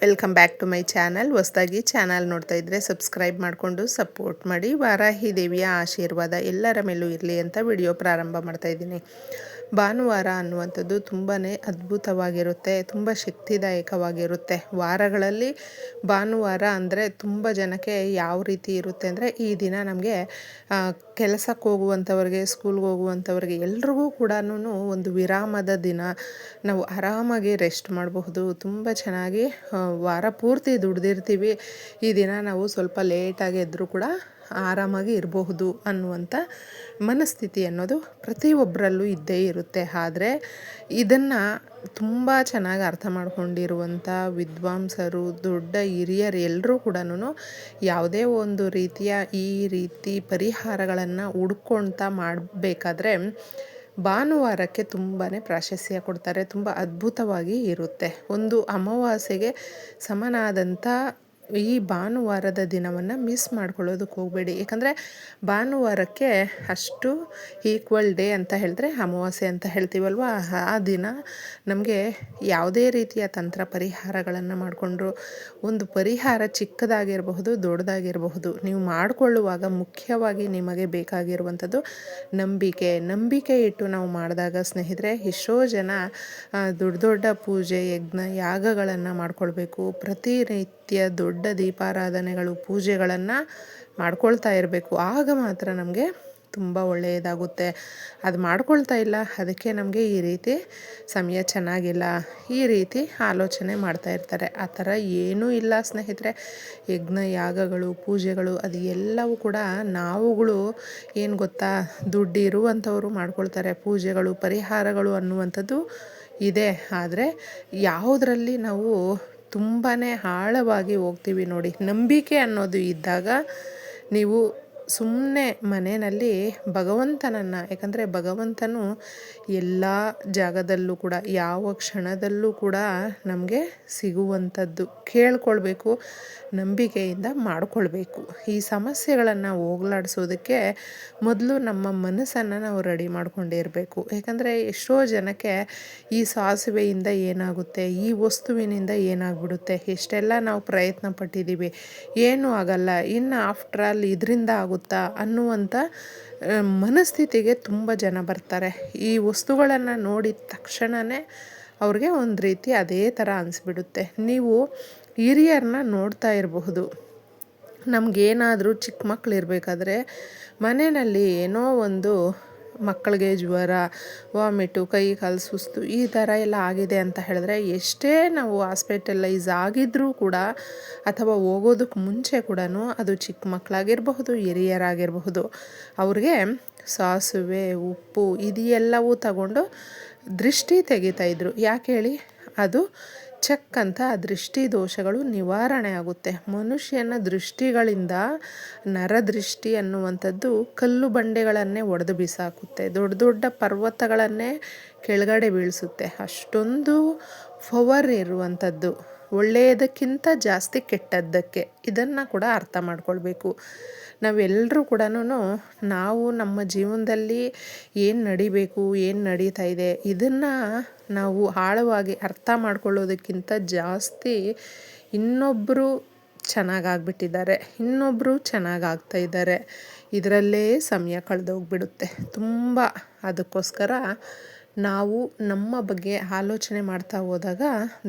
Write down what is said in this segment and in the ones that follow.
Welcome back to my channel ಹೊಸದಾಗಿ channel ನೋಡ್ತಾ ಇದ್ದರೆ ಸಬ್ಸ್ಕ್ರೈಬ್ ಮಾಡಿಕೊಂಡು ಸಪೋರ್ಟ್ ಮಾಡಿ. ವಾರಾಹಿ ದೇವಿಯ ಆಶೀರ್ವಾದ ಎಲ್ಲರ ಮೇಲೂ ಇರಲಿ ಅಂತ ವಿಡಿಯೋ ಪ್ರಾರಂಭ ಮಾಡ್ತಾ ಇದ್ದೀನಿ. ಭಾನುವಾರ ಅನ್ನುವಂಥದ್ದು ತುಂಬಾ ಅದ್ಭುತವಾಗಿರುತ್ತೆ, ತುಂಬ ಶಕ್ತಿದಾಯಕವಾಗಿರುತ್ತೆ. ವಾರಗಳಲ್ಲಿ ಭಾನುವಾರ ಅಂದರೆ ತುಂಬ ಜನಕ್ಕೆ ಯಾವ ರೀತಿ ಇರುತ್ತೆ ಅಂದರೆ ಈ ದಿನ ನಮಗೆ ಕೆಲಸಕ್ಕೆ ಹೋಗುವಂಥವ್ರಿಗೆ, ಸ್ಕೂಲ್ಗೆ ಹೋಗುವಂಥವ್ರಿಗೆ ಎಲ್ರಿಗೂ ಕೂಡ ಒಂದು ವಿರಾಮದ ದಿನ. ನಾವು ಆರಾಮಾಗಿ ರೆಸ್ಟ್ ಮಾಡಬಹುದು, ತುಂಬ ಚೆನ್ನಾಗಿ ವಾರ ಪೂರ್ತಿ ದುಡ್ದಿರ್ತೀವಿ. ಈ ದಿನ ನಾವು ಸ್ವಲ್ಪ ಲೇಟಾಗಿ ಎದ್ದರೂ ಕೂಡ ಆರಾಮಾಗಿ ಇರಬಹುದು ಅನ್ನುವಂಥ ಮನಸ್ಥಿತಿ ಅನ್ನೋದು ಪ್ರತಿಯೊಬ್ಬರಲ್ಲೂ ಇದ್ದೇ ಇರುತ್ತೆ. ಆದರೆ ಇದನ್ನು ತುಂಬ ಚೆನ್ನಾಗಿ ಅರ್ಥ ಮಾಡಿಕೊಂಡಿರುವಂಥ ವಿದ್ವಾಂಸರು, ದೊಡ್ಡ ಹಿರಿಯರು ಎಲ್ಲರೂ ಕೂಡ ಯಾವುದೇ ಒಂದು ರೀತಿಯ ಈ ರೀತಿ ಪರಿಹಾರಗಳನ್ನು ಹುಡ್ಕೊಳ್ತಾ ಮಾಡಬೇಕಾದ್ರೆ ಭಾನುವಾರಕ್ಕೆ ತುಂಬಾ ಪ್ರಾಶಸ್ತ್ಯ ಕೊಡ್ತಾರೆ. ತುಂಬ ಅದ್ಭುತವಾಗಿ ಇರುತ್ತೆ. ಒಂದು ಅಮಾವಾಸ್ಯೆಗೆ ಸಮನಾದಂಥ ಈ ಭಾನುವಾರದ ದಿನವನ್ನು ಮಿಸ್ ಮಾಡ್ಕೊಳ್ಳೋದಕ್ಕೆ ಹೋಗಬೇಡಿ. ಯಾಕಂದರೆ ಭಾನುವಾರಕ್ಕೆ ಅಷ್ಟು ಈಕ್ವಲ್ ಡೇ ಅಂತ ಹೇಳಿದ್ರೆ ಅಮಾವಾಸ್ಯೆ ಅಂತ ಹೇಳ್ತೀವಲ್ವ? ಆ ದಿನ ನಮಗೆ ಯಾವುದೇ ರೀತಿಯ ತಂತ್ರ ಪರಿಹಾರಗಳನ್ನು ಮಾಡಿಕೊಂಡ್ರು. ಒಂದು ಪರಿಹಾರ ಚಿಕ್ಕದಾಗಿರಬಹುದು, ದೊಡ್ಡದಾಗಿರಬಹುದು. ನೀವು ಮಾಡಿಕೊಳ್ಳುವಾಗ ಮುಖ್ಯವಾಗಿ ನಿಮಗೆ ಬೇಕಾಗಿರುವಂಥದ್ದು ನಂಬಿಕೆ. ನಂಬಿಕೆ ಇಟ್ಟು ನಾವು ಮಾಡಿದಾಗ ಸ್ನೇಹಿತರೆ, ಎಷ್ಟೋ ಜನ ದೊಡ್ಡ ದೊಡ್ಡ ಪೂಜೆ, ಯಜ್ಞ, ಯಾಗಗಳನ್ನು ಮಾಡ್ಕೊಳ್ಬೇಕು. ಪ್ರತಿನಿತ್ಯ ದೊಡ್ಡ ದೊಡ್ಡ ದೀಪಾರಾಧನೆಗಳು, ಪೂಜೆಗಳನ್ನು ಮಾಡ್ಕೊಳ್ತಾ ಇರಬೇಕು. ಆಗ ಮಾತ್ರ ನಮಗೆ ತುಂಬ ಒಳ್ಳೆಯದಾಗುತ್ತೆ. ಅದು ಮಾಡ್ಕೊಳ್ತಾ ಇಲ್ಲ, ಅದಕ್ಕೆ ನಮಗೆ ಈ ರೀತಿ ಸಮಯ ಚೆನ್ನಾಗಿಲ್ಲ. ಈ ರೀತಿ ಆಲೋಚನೆ ಮಾಡ್ತಾ ಇರ್ತಾರೆ. ಆ ಥರ ಏನೂ ಇಲ್ಲ ಸ್ನೇಹಿತರೆ. ಯಜ್ಞ, ಯಾಗಗಳು, ಪೂಜೆಗಳು, ಅದು ಎಲ್ಲವೂ ಕೂಡ ನಾವುಗಳು ಏನು ಗೊತ್ತಾ ದುಡ್ಡು ಇರುವಂಥವರು ಮಾಡ್ಕೊಳ್ತಾರೆ. ಪೂಜೆಗಳು, ಪರಿಹಾರಗಳು ಅನ್ನುವಂಥದ್ದು ಇದೆ. ಆದರೆ ಯಾವುದರಲ್ಲಿ ನಾವು ತುಂಬಾ ಆಳವಾಗಿ ಹೋಗ್ತೀವಿ ನೋಡಿ. ನಂಬಿಕೆ ಅನ್ನೋದು ಇದ್ದಾಗ ನೀವು ಸುಮ್ಮನೆ ಮನೆಯಲ್ಲಿ ಭಗವಂತನನ್ನು, ಯಾಕಂದರೆ ಭಗವಂತನು ಎಲ್ಲ ಜಾಗದಲ್ಲೂ ಕೂಡ, ಯಾವ ಕ್ಷಣದಲ್ಲೂ ಕೂಡ ನಮಗೆ ಸಿಗುವಂಥದ್ದು. ಕೇಳ್ಕೊಳ್ಬೇಕು, ನಂಬಿಕೆಯಿಂದ ಮಾಡಿಕೊಳ್ಬೇಕು. ಈ ಸಮಸ್ಯೆಗಳನ್ನು ಹೋಗ್ಲಾಡಿಸೋದಕ್ಕೆ ಮೊದಲು ನಮ್ಮ ಮನಸ್ಸನ್ನು ನಾವು ರೆಡಿ ಮಾಡ್ಕೊಂಡಿರಬೇಕು ಯಾಕಂದರೆ ಎಷ್ಟೋ ಜನಕ್ಕೆ ಈ ಸಾಸಿವೆಯಿಂದ ಏನಾಗುತ್ತೆ, ಈ ವಸ್ತುವಿನಿಂದ ಏನಾಗ್ಬಿಡುತ್ತೆ, ಎಷ್ಟೆಲ್ಲ ನಾವು ಪ್ರಯತ್ನ ಪಟ್ಟಿದ್ದೀವಿ, ಏನೂ ಆಗಲ್ಲ. ಇನ್ನು ಆಫ್ಟರ್ ಆಲ್ ಇದರಿಂದ ಆಗುತ್ತಾ? ಅನ್ನುವಂಥ ಮನಸ್ಥಿತಿಗೆ ತುಂಬ ಜನ ಬರ್ತಾರೆ. ಈ ವಸ್ತುಗಳನ್ನು ನೋಡಿದ ತಕ್ಷಣವೇ ಅವ್ರಿಗೆ ಒಂದು ರೀತಿ ಅದೇ ಥರ ಅನಿಸ್ಬಿಡುತ್ತೆ. ನೀವು ಹಿರಿಯರನ್ನ ನೋಡ್ತಾ ಇರಬಹುದು. ನಮಗೇನಾದರೂ ಚಿಕ್ಕ ಮಕ್ಕಳಿರ್ಬೇಕಾದ್ರೆ ಮನೆಯಲ್ಲಿ ಏನೋ ಒಂದು ಮಕ್ಕಳಿಗೆ ಜ್ವರ, ವಾಮಿಟು, ಕೈ, ಕಾಲು ಸುಸ್ತು ಈ ಥರ ಎಲ್ಲ ಆಗಿದೆ ಅಂತ ಹೇಳಿದ್ರೆ ಎಷ್ಟೇ ನಾವು ಹಾಸ್ಪಿಟಲೈಸ್ ಆಗಿದ್ರೂ ಕೂಡ ಅಥವಾ ಹೋಗೋದಕ್ಕೆ ಮುಂಚೆ ಕೂಡ ಅದು ಚಿಕ್ಕ ಮಕ್ಕಳಾಗಿರಬಹುದು, ಹಿರಿಯರಾಗಿರಬಹುದು, ಅವ್ರಿಗೆ ಸಾಸುವೆ, ಉಪ್ಪು ಇದೆಲ್ಲವೂ ತಗೊಂಡು ದೃಷ್ಟಿ ತೆಗಿತಾಯಿದ್ರು ಯಾಕೆ ಹೇಳಿ? ಅದು ಚಕ್ ಅಂತ ದೃಷ್ಟಿ ದೋಷಗಳು ನಿವಾರಣೆ ಆಗುತ್ತೆ ಮನುಷ್ಯನ ದೃಷ್ಟಿಗಳಿಂದ ನರದೃಷ್ಟಿ ಅನ್ನುವಂಥದ್ದು ಕಲ್ಲು ಬಂಡೆಗಳನ್ನೇ ಒಡೆದು ಬಿಸಾಕುತ್ತೆ. ದೊಡ್ಡ ದೊಡ್ಡ ಪರ್ವತಗಳನ್ನೇ ಕೆಳಗಡೆ ಬೀಳಿಸುತ್ತೆ. ಅಷ್ಟೊಂದು ಪವರ್ ಇರುವಂಥದ್ದು. ಒಳ್ಳೆಯದಕ್ಕಿಂತ ಜಾಸ್ತಿ ಕೆಟ್ಟದ್ದಕ್ಕೆ ಇದನ್ನು ಕೂಡ ಅರ್ಥ ಮಾಡ್ಕೊಳ್ಬೇಕು. ನಾವೆಲ್ಲರೂ ಕೂಡ ನಾವು ನಮ್ಮ ಜೀವನದಲ್ಲಿ ಏನು ನಡಿಬೇಕು, ಏನು ನಡೀತಾ ಇದೆ, ಇದನ್ನು ನಾವು ಆಳವಾಗಿ ಅರ್ಥ ಮಾಡ್ಕೊಳ್ಳೋದಕ್ಕಿಂತ ಜಾಸ್ತಿ ಇನ್ನೊಬ್ಬರು ಚೆನ್ನಾಗಾಗ್ಬಿಟ್ಟಿದ್ದಾರೆ ಇನ್ನೊಬ್ಬರು ಚೆನ್ನಾಗಾಗ್ತಾ ಇದ್ದಾರೆ. ಇದರಲ್ಲೇ ಸಮಯ ಕಳೆದೋಗ್ಬಿಡುತ್ತೆ. ತುಂಬ ಅದಕ್ಕೋಸ್ಕರ ನಾವು ನಮ್ಮ ಬಗ್ಗೆ ಆಲೋಚನೆ ಮಾಡ್ತಾ ಹೋದಾಗ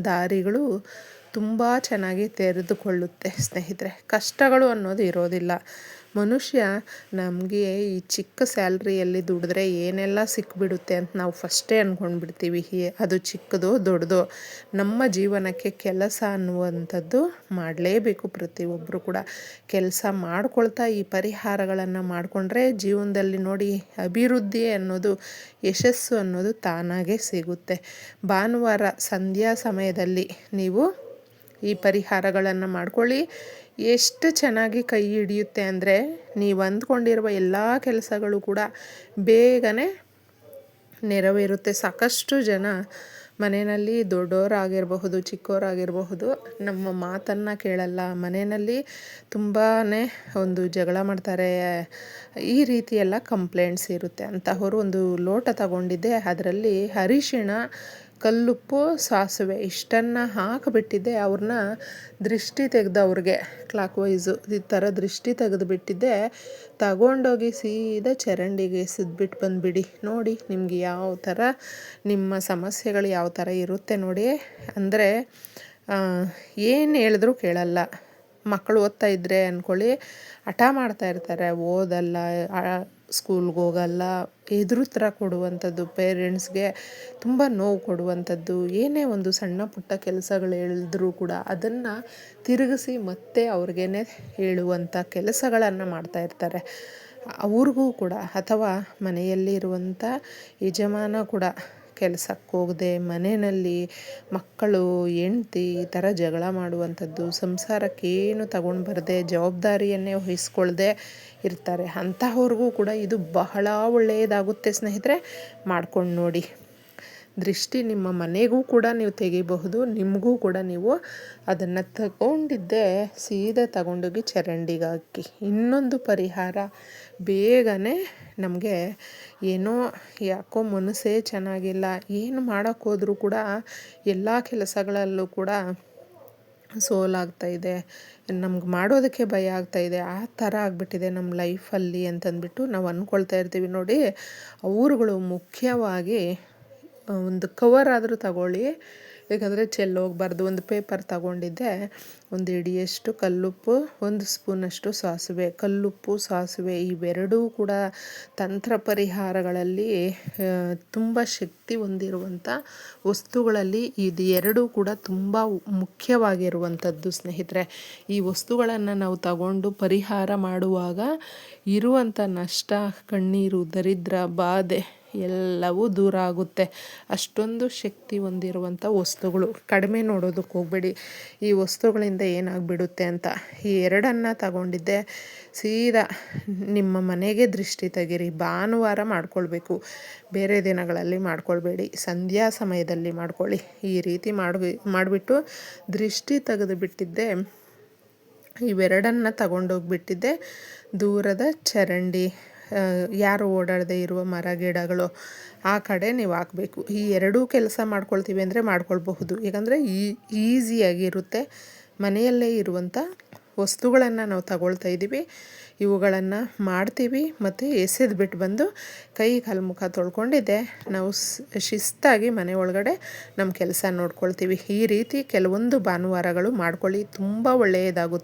ದಾರಿಗಳು ತುಂಬ ಚೆನ್ನಾಗಿ ತೆರೆದುಕೊಳ್ಳುತ್ತೆ ಸ್ನೇಹಿತರೆ. ಕಷ್ಟಗಳು ಅನ್ನೋದು ಇರೋದಿಲ್ಲ. ಮನುಷ್ಯ ನಮಗೆ ಈ ಚಿಕ್ಕ ಸ್ಯಾಲ್ರಿಯಲ್ಲಿ ದುಡಿದ್ರೆ ಏನೆಲ್ಲ ಸಿಕ್ಬಿಡುತ್ತೆ ಅಂತ ನಾವು ಫಸ್ಟೇ ಅಂದ್ಕೊಂಡ್ಬಿಡ್ತೀವಿ ಅದು ಚಿಕ್ಕದೋ ದೊಡ್ಡದೋ. ನಮ್ಮ ಜೀವನಕ್ಕೆ ಕೆಲಸ ಅನ್ನುವಂಥದ್ದು ಮಾಡಲೇಬೇಕು ಪ್ರತಿಯೊಬ್ಬರು ಕೂಡ. ಕೆಲಸ ಮಾಡ್ಕೊಳ್ತಾ ಈ ಪರಿಹಾರಗಳನ್ನು ಮಾಡಿಕೊಂಡ್ರೆ ಜೀವನದಲ್ಲಿ ನೋಡಿ ಅಭಿವೃದ್ಧಿ ಅನ್ನೋದು, ಯಶಸ್ಸು ಅನ್ನೋದು ತಾನಾಗೇ ಸಿಗುತ್ತೆ. ಭಾನುವಾರ ಸಂಧ್ಯಾ ಸಮಯದಲ್ಲಿ ನೀವು ಈ ಪರಿಹಾರಗಳನ್ನು ಮಾಡ್ಕೊಳ್ಳಿ. ಎಷ್ಟು ಚೆನ್ನಾಗಿ ಕೈ ಹಿಡಿಯುತ್ತೆ ಅಂದರೆ ನೀವು ಅಂದ್ಕೊಂಡಿರುವ ಎಲ್ಲ ಕೆಲಸಗಳು ಕೂಡ ಬೇಗನೆ ನೆರವೇರುತ್ತೆ. ಸಾಕಷ್ಟು ಜನ ಮನೆಯಲ್ಲಿ ದೊಡ್ಡವರಾಗಿರಬಹುದು, ಚಿಕ್ಕವರಾಗಿರಬಹುದು, ನಮ್ಮ ಮಾತನ್ನು ಕೇಳಲ್ಲ. ಮನೆಯಲ್ಲಿ ತುಂಬಾ ಒಂದು ಜಗಳ ಮಾಡ್ತಾರೆ. ಈ ರೀತಿಯೆಲ್ಲ ಕಂಪ್ಲೇಂಟ್ಸ್ ಇರುತ್ತೆ. ಅಂತಹವರು ಒಂದು ಲೋಟ ತಗೊಂಡಿದ್ದೆ. ಅದರಲ್ಲಿ ಅರಿಶಿಣ ಕಲ್ಲುಪ್ಪು ಸಾಸಿವೆ ಇಷ್ಟನ್ನು ಹಾಕಿಬಿಟ್ಟಿದ್ದೆ ಅವ್ರನ್ನ ದೃಷ್ಟಿ ತೆಗೆದು ಅವ್ರಿಗೆ ಕ್ಲಾಕ್ ವೈಸು ಈ ಥರ ದೃಷ್ಟಿ ತೆಗೆದುಬಿಟ್ಟಿದ್ದೆ. ತಗೊಂಡೋಗಿ ಸೀದಾ ಚರಂಡಿಗೆ ಎಸೆದ್ಬಿಟ್ಟು ಬಂದುಬಿಡಿ. ನೋಡಿ ನಿಮಗೆ ಯಾವ ಥರ, ನಿಮ್ಮ ಸಮಸ್ಯೆಗಳು ಯಾವ ಥರ ಇರುತ್ತೆ ನೋಡಿ. ಅಂದರೆ ಏನು ಹೇಳಿದ್ರೂ ಕೇಳಲ್ಲ. ಮಕ್ಕಳು ಓದ್ತಾ ಇದ್ದರೆ ಅಂದ್ಕೊಳ್ಳಿ ಹಠ ಮಾಡ್ತಾ ಇರ್ತಾರೆ. ಓದಲ್ಲ ಸ್ಕೂಲ್ಗೆ ಹೋಗಲ್ಲ. ಥರ ಕೊಡುವಂಥದ್ದು ಪೇರೆಂಟ್ಸ್ಗೆ ತುಂಬ ನೋವು ಕೊಡುವಂಥದ್ದು, ಏನೇ ಒಂದು ಸಣ್ಣ ಪುಟ್ಟ ಕೆಲಸಗಳು ಹೇಳಿದ್ರೂ ಕೂಡ ಅದನ್ನು ತಿರುಗಿಸಿ ಮತ್ತೆ ಅವ್ರಿಗೇ ಹೇಳುವಂಥ ಕೆಲಸಗಳನ್ನು ಮಾಡ್ತಾ ಇರ್ತಾರೆ. ಅವ್ರಿಗೂ ಕೂಡ ಅಥವಾ ಮನೆಯಲ್ಲಿ ಇರುವಂಥ ಯಜಮಾನ ಕೂಡ ಕೆಲಸಕ್ಕೆ ಹೋಗದೆ, ಮನೆಯಲ್ಲಿ ಮಕ್ಕಳು, ಹೆಂಡ್ತಿ ಈ ಥರ ಜಗಳ ಮಾಡುವಂಥದ್ದು, ಸಂಸಾರಕ್ಕೆ ಏನು ತಗೊಂಡು ಬರದೆ, ಜವಾಬ್ದಾರಿಯನ್ನೇ ವಹಿಸ್ಕೊಳ್ದೆ ಇರ್ತಾರೆ. ಅಂತಹವ್ರಿಗೂ ಕೂಡ ಇದು ಬಹಳ ಒಳ್ಳೆಯದಾಗುತ್ತೆ ಸ್ನೇಹಿತರೆ. ಮಾಡ್ಕೊಂಡು ನೋಡಿ. ದೃಷ್ಟಿ ನಿಮ್ಮ ಮನೆಗೂ ಕೂಡ ನೀವು ತೆಗಿಬಹುದು, ನಿಮಗೂ ಕೂಡ ನೀವು ಅದನ್ನು ತಗೊಂಡಿದ್ದೆ, ಸೀದಾ ತಗೊಂಡೋಗಿ ಚರಂಡಿಗೆ ಹಾಕಿ. ಇನ್ನೊಂದು ಪರಿಹಾರ. ಬೇಗನೆ ನಮಗೆ ಏನೋ ಯಾಕೋ ಮನಸ್ಸೇ ಚೆನ್ನಾಗಿಲ್ಲ, ಏನು ಮಾಡೋಕ್ಕೋದ್ರೂ ಕೂಡ ಎಲ್ಲ ಕೆಲಸಗಳಲ್ಲೂ ಕೂಡ ಸೋಲಾಗ್ತಾಯಿದೆ ನಮ್ಗೆ ಮಾಡೋದಕ್ಕೆ ಭಯ ಆಗ್ತಾಯಿದೆ ಆ ಥರ ಆಗಿಬಿಟ್ಟಿದೆ ನಮ್ಮ ಲೈಫಲ್ಲಿ ಅಂತಂದ್ಬಿಟ್ಟು ನಾವು ಅಂದ್ಕೊಳ್ತಾ ಇರ್ತೀವಿ ನೋಡಿ. ಅವ್ರುಗಳು ಮುಖ್ಯವಾಗಿ, ಒಂದು ಕವರ್ ಆದರೂ ತಗೊಳ್ಳಿ ಯಾಕಂದರೆ ಚೆಲ್ಲೋಗಬಾರ್ದು ಒಂದು ಪೇಪರ್ ತಗೊಂಡಿದ್ದೆ, ಒಂದು ಹಿಡಿಯಷ್ಟು ಕಲ್ಲುಪ್ಪು, ಒಂದು ಸ್ಪೂನಷ್ಟು ಸಾಸಿವೆ. ಕಲ್ಲುಪ್ಪು, ಸಾಸಿವೆ ಇವೆರಡೂ ಕೂಡ ತಂತ್ರ ಪರಿಹಾರಗಳಲ್ಲಿ ತುಂಬ ಶಕ್ತಿ ಹೊಂದಿರುವಂಥ ವಸ್ತುಗಳಲ್ಲಿ ಇದು ಎರಡೂ ಕೂಡ ತುಂಬ ಮುಖ್ಯವಾಗಿರುವಂಥದ್ದು ಸ್ನೇಹಿತರೆ. ಈ ವಸ್ತುಗಳನ್ನು ನಾವು ತಗೊಂಡು ಪರಿಹಾರ ಮಾಡುವಾಗ ಇರುವಂಥ ನಷ್ಟ, ಕಣ್ಣೀರು, ದರಿದ್ರ, ಬಾಧೆ ಎಲ್ಲವೂ ದೂರ ಆಗುತ್ತೆ. ಅಷ್ಟೊಂದು ಶಕ್ತಿ ಹೊಂದಿರುವಂಥ ವಸ್ತುಗಳು. ಕಡಿಮೆ ನೋಡೋದಕ್ಕೆ ಹೋಗಬೇಡಿ. ಈ ವಸ್ತುಗಳಿಂದ ಏನಾಗ್ಬಿಡುತ್ತೆ ಅಂತ. ಈ ಎರಡನ್ನು ತಗೊಂಡಿದ್ದೆ. ಸೀದಾ ನಿಮ್ಮ ಮನೆಗೆ ದೃಷ್ಟಿ ತೆಗೀರಿ. ಭಾನುವಾರ ಮಾಡ್ಕೊಳ್ಬೇಕು. ಬೇರೆ ದಿನಗಳಲ್ಲಿ ಮಾಡ್ಕೊಳ್ಬೇಡಿ. ಸಂಧ್ಯಾ ಸಮಯದಲ್ಲಿ ಮಾಡ್ಕೊಳ್ಳಿ. ಈ ರೀತಿ ಮಾಡಿ ಮಾಡಿಬಿಟ್ಟು ದೃಷ್ಟಿ ತೆಗೆದು ಬಿಟ್ಟಿದ್ದೆ. ಇವೆರಡನ್ನು ತಗೊಂಡೋಗ್ಬಿಟ್ಟಿದ್ದೆ. ದೂರದ ಚರಂಡಿ. ಯಾರು ಓಡಾಡದೇ ಇರುವ ಮರ, ಗಿಡಗಳು ಆ ಕಡೆ ನೀವು ಹಾಕಬೇಕು. ಈ ಎರಡೂ ಕೆಲಸ ಮಾಡ್ಕೊಳ್ತೀವಿ ಅಂದರೆ ಮಾಡ್ಕೊಳ್ಬಹುದು. ಯಾಕಂದರೆ ಈ ಈಸಿಯಾಗಿರುತ್ತೆ ಮನೆಯಲ್ಲೇ ಇರುವಂಥ ವಸ್ತುಗಳನ್ನು ನಾವು ತಗೊಳ್ತಾ ಇದ್ದೀವಿ. ಇವುಗಳನ್ನು ಮಾಡ್ತೀವಿ ಮತ್ತು ಎಸೆದು ಬಿಟ್ಟು ಬಂದು ಕೈ ಕಾಲು ಮುಖ ತೊಳ್ಕೊಂಡಿದ್ದೆ. ನಾವು ಶಿಸ್ತಾಗಿ ಮನೆ ಒಳಗಡೆ ನಮ್ಮ ಕೆಲಸ ನೋಡ್ಕೊಳ್ತೀವಿ. ಈ ರೀತಿ ಕೆಲವೊಂದು ಭಾನುವಾರಗಳು ಮಾಡ್ಕೊಳ್ಳಿ. ತುಂಬ ಒಳ್ಳೆಯದಾಗುತ್ತೆ